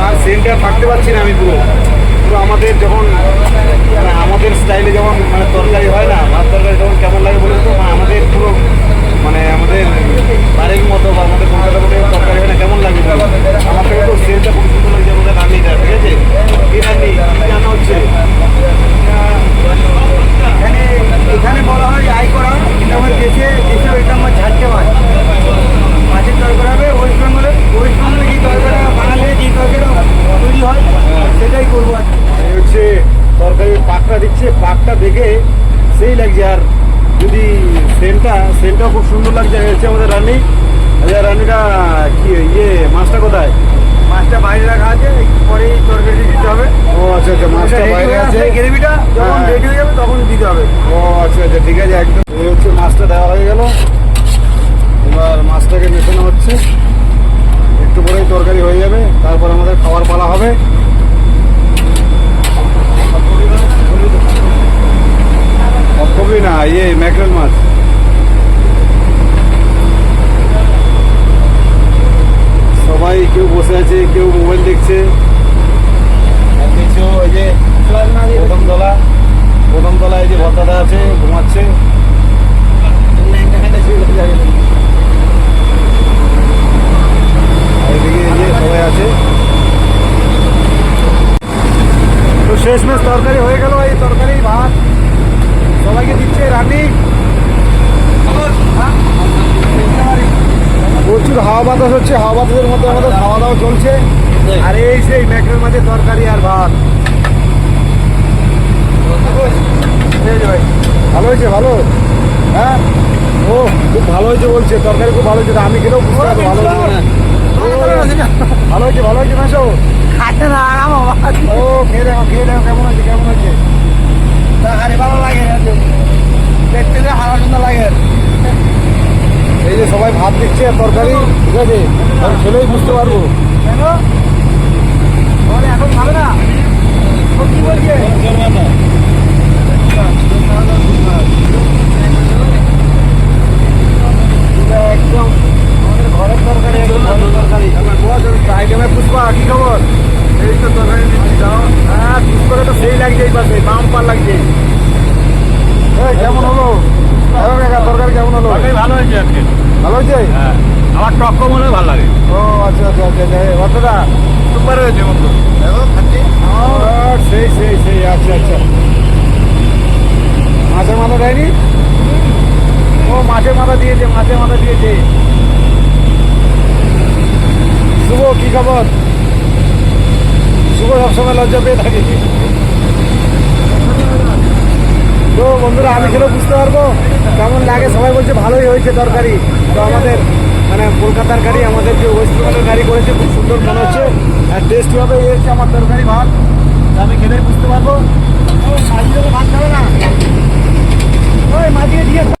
আর centre থাকতে পারছি না আমি পুরো। পুরো আমাদের যখন মানে আমাদের স্টাইলে যখন মানে তরকারি হয় না, ভাত তরকারি তখন কেমন লাগে বলুন তো মানে আমাদের পুরো মানে আমাদের বাড়ির মতো বা আমাদের কলকাতা মতো তরকারি হয় না কেমন লাগে বলো? আমার থেকে তো সেন্টটা খুব সুন্দর লাগছে আমাদের রান্নিটা ঠিক আছে কি রান্নি কি রান্না হচ্ছে এখানে এখানে বলা হয় আই করা কিন্তু আমার দেশে দেশে এটা আমার ঝাড়তে মাছ মাছের তরকারি হবে ওয়েস্ট বেঙ্গলে ওয়েস্ট বেঙ্গলে যে তরকারি বাঙালি যে তরকারি তৈরি হয় সেটাই করব আর কি। এই হচ্ছে তরকারি পাকটা দিচ্ছে দেখে সেই লাগছে। আর যদি সেন্টটা সেন্টটা খুব সুন্দর লাগছে হচ্ছে আমাদের রান্নি এই রান্নিটা কি ইয়ে মাছটা কোথায়? মাছটা বাইরে রাখা আছে পরে তরকারি দিতে হবে। ও আচ্ছা আচ্ছা মাছটা বাইরে আছে। গ্রেভিটা যখন হ্যাঁ। রেডি হয়ে যাবে তখন দিতে হবে। ও আচ্ছা আচ্ছা ঠিক আছে একদম। এই হচ্ছে মাছটা দেওয়া হয়ে গেল। এবার মাছটাকে মেশানো হচ্ছে। একটু পরেই তরকারি হয়ে যাবে তারপর আমাদের খাবার পালা হবে পটকপি না ইয়ে ম্যাকরেল মাছ। সবাই কেউ বসে আছে, কেউ মোবাইল দেখছে। কিছু ওই যে প্রথম তলা, প্রথম তলায় যে ভর্তাটা আছে, ঘুমাচ্ছে। সবাই আছে। তো শেষমেশ তরকারি হয়ে গেল, এই তরকারি, ভাত। সবাইকে দিচ্ছে রান্নি প্রচুর হাওয়া বাতাস হচ্ছে হাওয়া বাতাসের মধ্যে আমাদের খাওয়া দাওয়া চলছে আর এই সেই ম্যাকের মাঝে তরকারি আর ভাত ভালো হয়েছে ভালো হ্যাঁ ও খুব ভালো হয়েছে বলছে তরকারি খুব ভালো হয়েছে আমি খেলেও বুঝতে ভালো হয়েছে ভালো হয়েছে ভালো হয়েছে ও খেয়ে দেখো খেয়ে দেখো কেমন হয়েছে কেমন হয়েছে আরে ভালো লাগে দেখতে যে হারা সুন্দর লাগে এই যে সবাই ভাত দিচ্ছে তরকারি ঠিক আছে? আমি খেলেই বুঝতে পারব। এখন খাবে না? বলছে? একদম আমাদের ঘরের তরকারি একদম ঘরের তরকারি। আমার বস আইটেমে পুষ্পা কি খবর? এই তো তরকারি দিচ্ছি যাও। হ্যাঁ তো সেই লাগছে এই পাশে বাম পার লাগছে। কেমন হলো হ্যাঁ কাকা তরকারি কেমন হলো ভালো হয়েছে আজকে ভালো হয়েছে হ্যাঁ। আমার টক কম হলে ভালো লাগে। ও আচ্ছা আচ্ছা আচ্ছা আচ্ছা। অতটা সুপার হয়েছে বন্ধু। সেই সেই সেই আচ্ছা আচ্ছা। মাছের মাথা দেয়নি? ও মাছের মাথা দিয়েছে মাছের মাথা দিয়েছে। শুভ কি খবর? শুভ সবসময় লজ্জা পেয়ে থাকে তো বন্ধুরা, আমি খেলে বুঝতে পারব কেমন লাগে। সবাই বলছে ভালোই হয়েছে তরকারি। তো আমাদের মানে কলকাতার গাড়ি, আমাদের যে ওয়েস্ট বেঙ্গলের গাড়ি করেছে, খুব সুন্দর মনে হচ্ছে। আর টেস্ট হবে, এই হচ্ছে আমার তরকারি ভাত। আমি খেলে বুঝতে পারব। ভাত খাবে না? ওই মাঝিকে দিয়ে